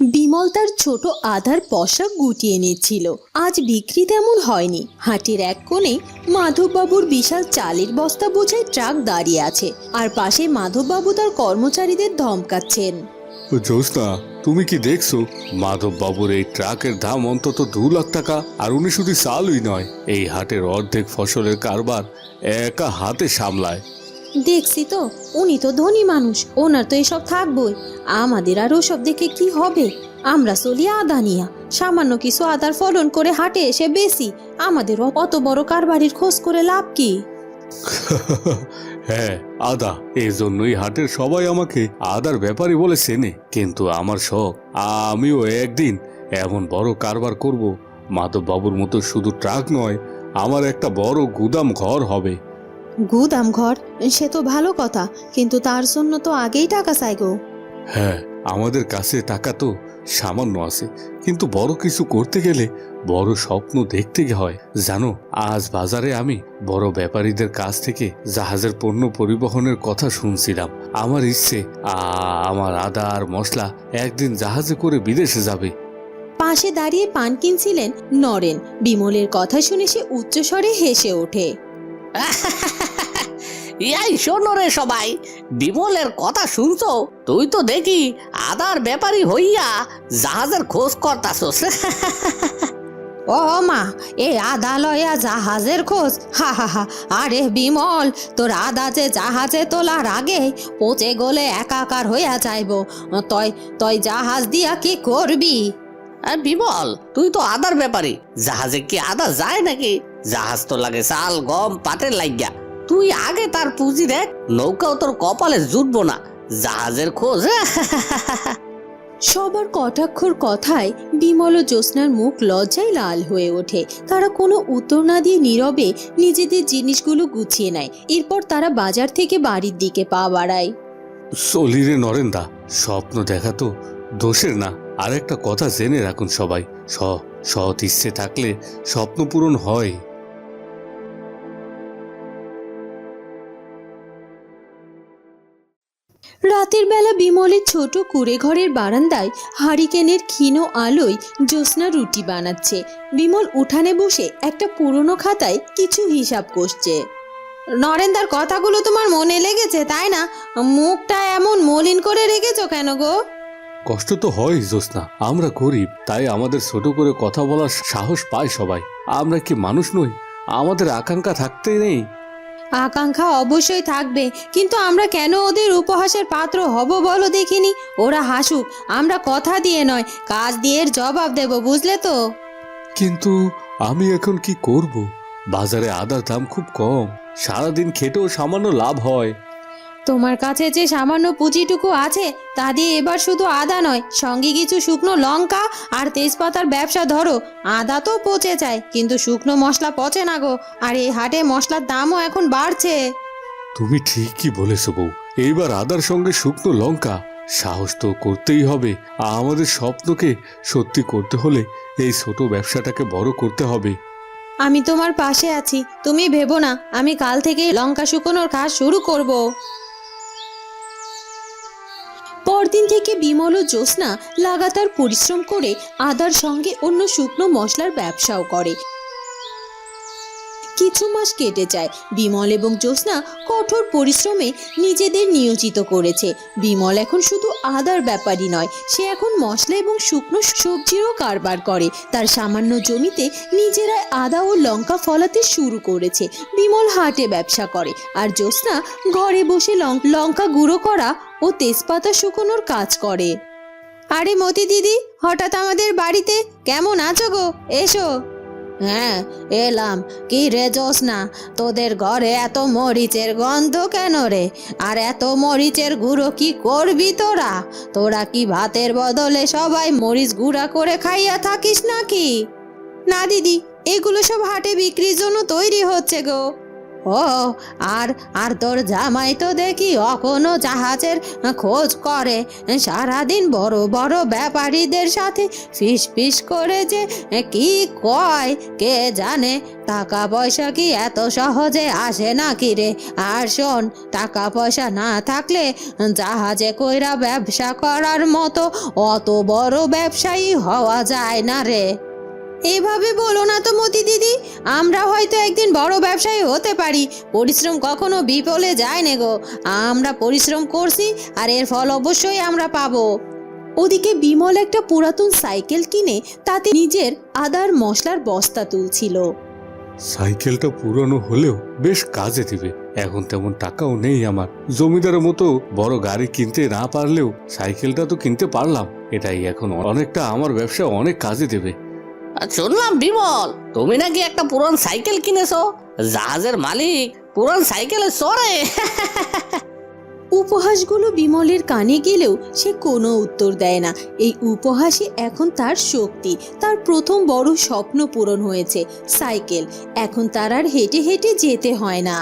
বিমল তার ছোট আধার পশা গুটিয়ে নিচ্ছিল। আজ বিক্রি তেমন হয়নি। হাটের এক কোণে মাধববাবুর বিশাল চালের বস্তা বোঝাই ট্রাক দাঁড়িয়ে আছে আর পাশে মাধববাবু তার কর্মচারীদের ধমকাচ্ছেন। তুমি কি দেখছ? মাধব বাবুর এই ট্রাকের দাম অন্তত দু লাখ টাকা আর উনি শুধু চালই নয়, এই হাটের অর্ধেক ফসলের কারবার একা হাতে সামলায়। দেখছি তো, উনি তো ধনী মানুষ, ওনার তো এসব থাকবই। আমাদের আর ওসব দেখে কি হবে? আমরা চলি আদা নিয়া সামান্য কিছু আদার ফলন করে হাটে এসে বেশি আমাদের অত বড় কারবারির খোঁজ করে লাভ কি? হ্যাঁ আদা এই জন্যই হাটের সবাই আমাকে আদার ব্যাপারই বলে চেনে, কিন্তু আমার শখ, আমিও একদিন এমন বড় কারবার করব। মাধব বাবুর মতো শুধু ট্রাক নয়, আমার একটা বড় গুদাম ঘর হবে। গুদাম ঘর সে তো ভালো কথা কিন্তু তার জন্য তো আগেই টাকা চাই গো। হ্যাঁ আমাদের কাছে টাকা তো সামান্য আছে কিন্তু বড় কিছু করতে গেলে বড় স্বপ্ন দেখতে হয়। জানো আজ বাজারে আমি বড় ব্যাপারীদের কাছ থেকে জাহাজের পণ্য পরিবহনের কথা শুনছিলাম। আমার ইচ্ছে আমার আদা আর মশলা একদিন জাহাজে করে বিদেশে যাবে। পাশে দাঁড়িয়ে পান কিনছিলেন নরেন। বিমলের কথা শুনে সে উচ্চস্বরে হেসে ওঠে। ইয়াই শোনো রে সবাই বিমলের কথা শুনছো? তুই তো দেখি আদার ব্যাপারী হইয়া জাহাজের খোঁজ করতাছস। ও মা এ আদা লয়া জাহাজের খোঁজ। হা হা হা। আরে বিমল তোর আদা যে জাহাজে তোলার আগে পচে গলে একাকার হইয়া যাইব। তয় তয় জাহাজ দিয়া কি করবি? আর বিমল তুই তো আদার ব্যাপারী। জাহাজে কি আদা যায় নাকি? জাহাজ তো লাগে চাল গম পাটের লাগিয়া তুই আগে তার পুঁজি দেখ। নৌকাও তোর কপালে জুটবো না। জাহাজের খোঁজ সবার কটাক্ষর কথায় বিমল ও জ্যোৎস্নার মুখ লজ্জায় লাল হয়ে ওঠে। তারা কোনো উত্তর না দিয়ে নীরবে নিজেদের জিনিসগুলো গুছিয়ে নেয়। এরপর তারা বাজার থেকে বাড়ির দিকে পা বাড়ায়। সলিরে নরেন্দা স্বপ্ন দেখা তো দোষের না। আর একটা কথা জেনে রাখুন সবাই। স সৎ ইচ্ছে থাকলে স্বপ্ন পূরণ হয়। রাতের বেলা বিমলের ছোট কুড়ে ঘরের বারান্দায় হারিকেনের ক্ষীণ আলোয় জ্যোৎস্না রুটি বানাচ্ছে। বিমল উঠানে বসে একটা পুরনো খাতায় কিছু হিসাব কষছে নরেন্দার কথাগুলো তোমার মনে লেগেছে, তাই না? মুখটা এমন মলিন করে রেখেছো কেন গো? কষ্ট তো হয় জোসনা আমরা গরিব, তাই আমাদের ছোট করে কথা বলার সাহস পায় সবাই। আমরা কি মানুষ নই? আমাদের আকাঙ্ক্ষা থাকতে নেই। আকাঙ্ক্ষা অবশ্যই থাকবে, কিন্তু আমরা কেন ওদের উপহাসের পাত্র হব বলো দেখিনি? ওরা হাসুক, আমরা কথা দিয়ে নয়, কাজ দিয়ে জবাব দেব, বুঝলে তো? কিন্তু আমি এখন কি করব? বাজারে আদার দাম খুব কম, সারাদিন খেটেও সামান্য লাভ হয়। তোমার কাছে যে সামান্য পুঁজিটুকু আছে তা দিয়ে এবার শুধু আদা নয় সঙ্গে কিছু শুকনো লঙ্কা আর তেজপাতার ব্যবসা ধরো। আদা তো পচে যায় কিন্তু শুকনো মশলা পচে না গো আর এই হাটে মশলার দামও এখন বাড়ছে। তুমি ঠিকই বলেছ বউ। এইবার আদার সঙ্গে শুকনো লঙ্কা সাহস তো করতেই হবে। আর আমাদের স্বপ্নকে সত্যি করতে হলে এই ছোট ব্যবসাটাকে বড় করতে হবে। আমি তোমার পাশে আছি তুমি ভেবো না আমি কাল থেকে লঙ্কা শুকোনোর কাজ শুরু করব। পরদিন থেকে বিমল ও জ্যোৎস্না লাগাতার পরিশ্রম করে আদার সঙ্গে অন্য শুকনো মশলার ব্যবসাও করে। কিছু মাস কেটে যায়। বিমল এবং জ্যোৎস্না কঠোর পরিশ্রমে নিজেদের নিয়োজিত করেছে। বিমল এখন শুধু আদার ব্যাপারই নয়, সে এখন মশলা এবং শুকনো সবজিরও কারবার করে। তার সামান্য জমিতে নিজেরাই আদা ও লঙ্কা ফলাতে শুরু করেছে। বিমল হাটে ব্যবসা করে আর জ্যোৎস্না ঘরে বসে লঙ্কা গুঁড়ো করা ও তেজপাতা শুকোনোর কাজ করে। আরে মতি দিদি, হঠাৎ আমাদের বাড়িতে কেমন আছো গো? এসো। হ্যাঁ এলাম। কি রে না তোদের ঘরে এত মরিচের গন্ধ কেন রে? আর এত মরিচের গুঁড়ো কি করবি তোরা? তোরা কি ভাতের বদলে সবাই মরিচ গুঁড়া করে খাইয়া থাকিস নাকি? না দিদি, এগুলো সব হাটে বিক্রির জন্য তৈরি হচ্ছে গো। ও আর আর তোর জামাই তো দেখি অখনো জাহাজের খোঁজ করে। সারাদিন বড় বড় ব্যাপারীদের সাথে ফিস ফিস করে যে কি কয়, কে জানে? টাকা পয়সা কি এত সহজে আসে নাকি রে? আর শোন, টাকা পয়সা না থাকলে জাহাজে কইরা ব্যবসা করার মতো অত বড় ব্যবসায়ী হওয়া যায় না রে। এভাবে বলো না তো মতি দিদি আমরা হয়তো একদিন বড় ব্যবসায়ী হতে পারি। পরিশ্রম কখনো বিফলে যায় না গো। আমরা পরিশ্রম করছি আর এর ফল অবশ্যই আমরা পাবো। ওদিকে বিমল একটা পুরাতন সাইকেল কিনে তাতে নিজের আদার মশলার বস্তা তুলছিল। সাইকেলটা পুরনো হলেও বেশ কাজে দিবে। এখন তেমন টাকাও নেই আমার। জমিদারের মতো বড় গাড়ি কিনতে না পারলেও সাইকেলটা তো কিনতে পারলাম। এটাই এখন অনেকটা আমার ব্যবসা অনেক কাজে দেবে। শুনলাম বিমল তুমি নাকি একটা পুরান সাইকেল কিনেছো? জাহাজের মালিক পুরান সাইকেলে চড়ে। উপহাসগুলো বিমলের কানে গেলেও সে কোনো উত্তর দেয় না। এই উপহাসই এখন তার শক্তি তার প্রথম বড় স্বপ্ন পূরণ হয়েছে সাইকেল। এখন তার আর হেঁটে হেঁটে যেতে হয় না।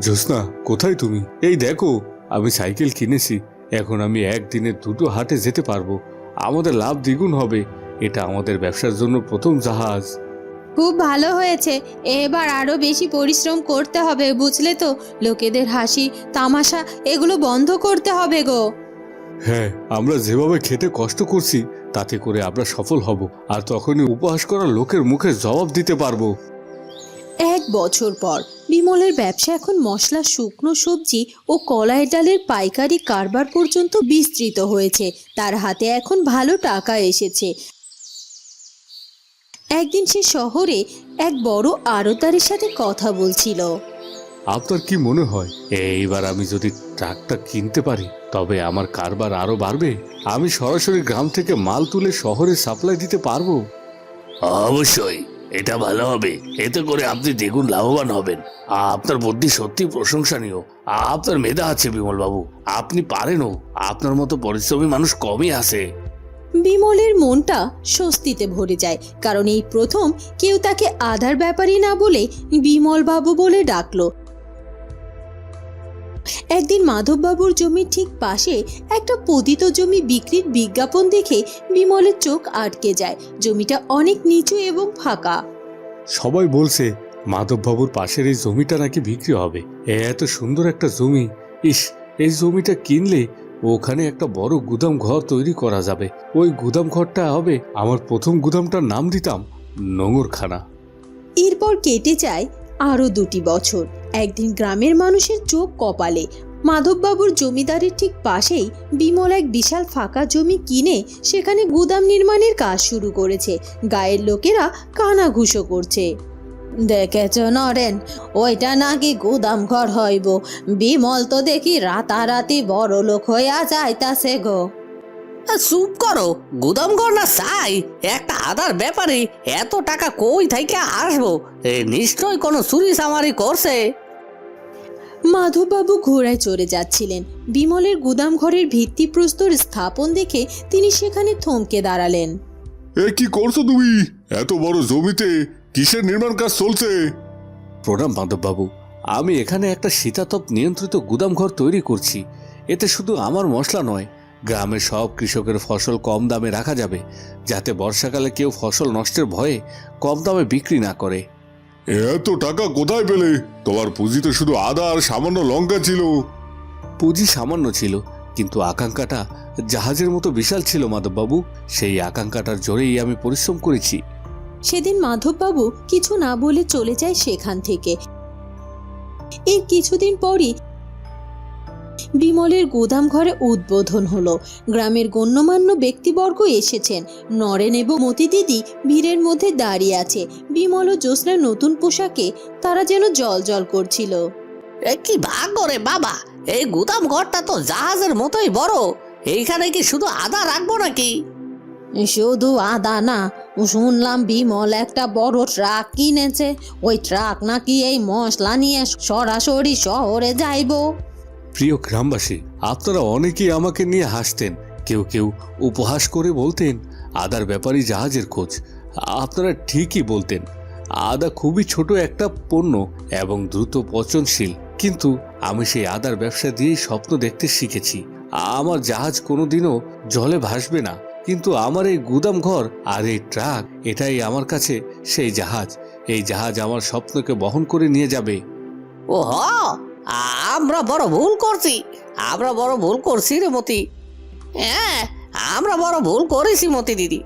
জ্যোৎস্না কোথায় তুমি? এই দেখো আমি সাইকেল কিনেছি এখন আমি একদিনে দুটো হাটে যেতে পারব। আমাদের লাভ দ্বিগুণ হবে। এটা আমাদের ব্যবসার জন্য প্রথম জাহাজ। খুব ভালো হয়েছে। এবার আরও বেশি পরিশ্রম করতে হবে বুঝলে তো? লোকেদের হাসি তামাশা এগুলো বন্ধ করতে হবে গো। হ্যাঁ আমরা যেভাবে খেতে কষ্ট করছি তাতে করে আমরা সফল হব আর তখনই উপহাস করা লোকের মুখে জবাব দিতে পারব। বছর পর। বিমলের ব্যবসা এখন মশলা শুকনো সবজি ও কলাই ডালের পাইকারি কারবার পর্যন্ত বিস্তৃত হয়েছে। তার হাতে এখন ভালো টাকা এসেছে। একদিন সে শহরে এক বড় আড়তারের সাথে কথা বলছিল। আপনার কি মনে হয় এইবার আমি যদি ট্রাকটা কিনতে পারি তবে আমার কারবার আরও বাড়বে? আমি সরাসরি গ্রাম থেকে মাল তুলে শহরে সাপ্লাই দিতে পারব? অবশ্যই। এটা ভালো হবে। এতে করে আপনি দ্বিগুণ লাভবান হবেন। আপনার বুদ্ধি সত্যি প্রশংসনীয়। আপনার মেধা আছে বিমল বাবু আপনি পারেনও। আপনার মতো পরিশ্রমী মানুষ কমই আছে। বিমলের মনটা স্বস্তিতে ভরে যায়, কারণ এই প্রথম কেউ তাকে আধার ব্যাপারই না বলে বিমল বাবু বলে ডাকলো। একদিন মাধববাবুর জমির ঠিক পাশে একটা পতিত জমি বিক্রির বিজ্ঞাপন দেখে বিমলের চোখ আটকে যায়। জমিটা অনেক নিচু এবং ফাঁকা। সবাই বলছে মাধববাবুর পাশের এই জমিটা নাকি বিক্রি হবে। এ এত সুন্দর একটা জমি। ইস এই জমিটা কিনলে ওখানে একটা বড় গুদাম ঘর তৈরি করা যাবে। ওই গুদাম ঘরটা হবে আমার প্রথম গুদামটার নাম দিতাম নোংরখানা এরপর কেটে যায় আরও দুটি বছর। একদিন গ্রামের মানুষের চোখ কপালে। মাধববাবুর জমিদারের ঠিক পাশেই বিমল এক বিশাল ফাঁকা জমি কিনে সেখানে গুদাম নির্মাণের কাজ শুরু করেছে। গায়ের লোকেরা কানাঘুষো করছে। দেখেছ নরেন, ওইটা নাকি গুদাম ঘর হইব। বিমল তো দেখি রাতারাতি বড় লোক হইয়া যাইতাছে গো। চুপ করো। গুদাম ঘর না চাই একটা আদার ব্যাপারে এত টাকা কই থেকে আসব? এ নিশ্চয় কোনো চুরি চামারি করছে। মাধববাবু ঘোড়ায় চড়ে যাচ্ছিলেন। বিমলের গুদাম ঘরের ভিত্তিপ্রস্তর স্থাপন দেখে তিনি সেখানে থমকে দাঁড়ালেন। এ কি করছ তুমি? এত বড় জমিতে কিসের নির্মাণ কাজ চলছে? প্রণাম মাধববাবু আমি এখানে একটা শীতাতপ নিয়ন্ত্রিত গুদাম ঘর তৈরি করছি। এতে শুধু আমার মশলা নয় গ্রামের সব কৃষকের ফসল কম দামে রাখা যাবে যাতে বর্ষাকালে কেউ ফসল নষ্টের ভয়ে কম দামে বিক্রি না করে। এত টাকা কোথায় পেলে? তোমার পুঁজিতে শুধু আদা আর সামান্য লঙ্কা ছিল। পুঁজি সামান্য ছিল কিন্তু আকাঙ্ক্ষাটা জাহাজের মতো বিশাল ছিল মাধববাবু। সেই আকাঙ্ক্ষাটার জোরেই আমি পরিশ্রম করেছি। সেদিন মাধববাবু কিছু না বলে চলে যায় সেখান থেকে। এর কিছুদিন পরই বিমলের গোদাম ঘরে উদ্বোধন হলো। গ্রামের গণ্যমান্য ব্যক্তিবর্গ এসেছেন। নরেন এবং মতি দিদি ভিড়ের মধ্যে দাঁড়িয়ে আছে। বিমল ও জ্যোৎস্নার নতুন পোশাকে তারা যেন জল জল করছিল। এ কি ভাগ রে বাবা? এই গুদাম ঘরটা তো জাহাজের মতোই বড়। এইখানে কি শুধু আদা রাখব নাকি? শুধু আদা না শুনলাম বিমল একটা বড় ট্রাক কিনেছে। ওই ট্রাক নাকি এই মশলা নিয়ে সরাসরি শহরে যাইবো। প্রিয় গ্রামবাসী, আপনারা অনেকেই আমাকে নিয়ে হাসতেন। কেউ কেউ উপহাস করে বলতেন, আদার ব্যাপারই জাহাজের খোঁজ। আপনারা ঠিকই বলতেন, আদা খুবই ছোট একটা পণ্য এবং দ্রুত পচনশীল। কিন্তু আমি সেই আদার ব্যবসা দিয়েই স্বপ্ন দেখতে শিখেছি। আমার জাহাজ কোনোদিনও জলে ভাসবে না। কিন্তু আমার এই গুদাম ঘর আর এই ট্রাক, এটাই আমার কাছে সেই জাহাজ। এই জাহাজ আমার স্বপ্নকে বহন করে নিয়ে যাবে। ও হ আমরা বড় ভুল করছি। আমরা বড় ভুল করছি রে মতি। হ্যাঁ আমরা বড় ভুল করেছি মতি দিদি।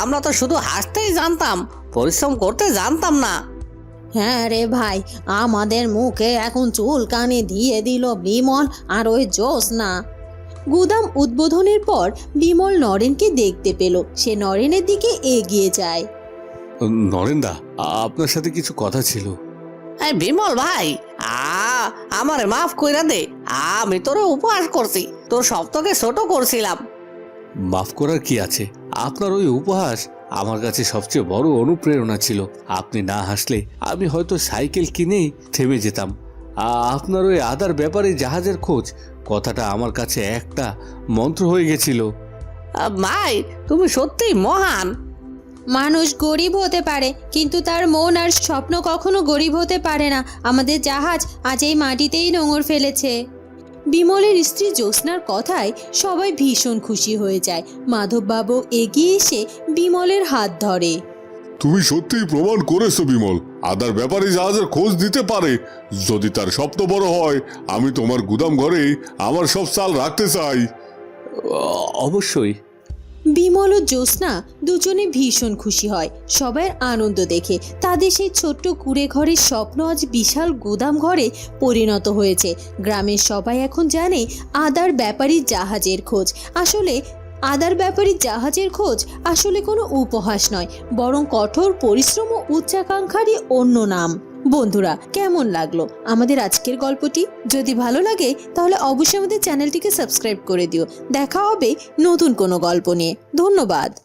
আমরা তো শুধু হাসতেই জানতাম পরিশ্রম করতে জানতাম না। হ্যাঁ রে ভাই আমাদের মুখে এখন চুল কানে দিয়ে দিল বিমল আর ওই জ্যোৎস্না। গুদাম উদ্বোধনের পর বিমল নরেনকে দেখতে পেল। সে নরেনের দিকে এগিয়ে যায়। নরেন্দা আপনার সাথে কিছু কথা ছিল। বিমল ভাই আ আমারে মাফ কইরা দে। আমি তোরে উপহাস করছি তোর সপ্তকে ছোট করছিলাম। মাফ করার কি আছে? আপনার ওই উপহাস আমার কাছে সবচেয়ে বড় অনুপ্রেরণা ছিল। আপনি না হাসলে আমি হয়তো সাইকেল কিনেই থেমে যেতাম। আ- আপনার ওই আদার ব্যাপারে জাহাজের খোঁজ কথাটা আমার কাছে একটা মন্ত্র হয়ে গেছিল। ভাই তুমি সত্যিই মহান। মানুষ গরিব হতে পারে কিন্তু তার মন আর স্বপ্ন কখনো গরিব হতে পারে না। আমাদের জাহাজ আজ এই মাটিতেই নোঙর ফেলেছে। বিমলের স্ত্রী জ্যোৎস্নার কথায় সবাই ভীষণ খুশি হয়ে যায়। মাধববাবু এগিয়ে এসে বিমলের হাত ধরে। তুমি সত্যিই প্রমাণ করেছ বিমল আদার ব্যাপারে জাহাজের খোঁজ দিতে পারে। যদি তার স্বপ্ন বড় হয় আমি তোমার গুদাম ঘরেই আমার সব চাল রাখতে চাই। অবশ্যই। বিমল ও জ্যোৎস্না দুজনে ভীষণ খুশি হয়। সবার আনন্দ দেখে। তাদের সেই ছোট্ট কুড়ে ঘরের স্বপ্ন আজ বিশাল গুদাম ঘরে পরিণত হয়েছে। গ্রামের সবাই এখন জানে আদার ব্যাপারী জাহাজের খোঁজ। আসলে আদার ব্যাপারী জাহাজের খোঁজ আসলে কোনো উপহাস নয়, বরং কঠোর পরিশ্রম ও উচ্চাকাঙ্ক্ষারই অন্য নাম। বন্ধুরা, কেমন লাগল আমাদের আজকের গল্পটি? যদি ভালো লাগে, তাহলে অবশ্যই আমাদের চ্যানেলটিকে সাবস্ক্রাইব করে দিও। দেখা হবে নতুন কোনো গল্প নিয়ে। ধন্যবাদ।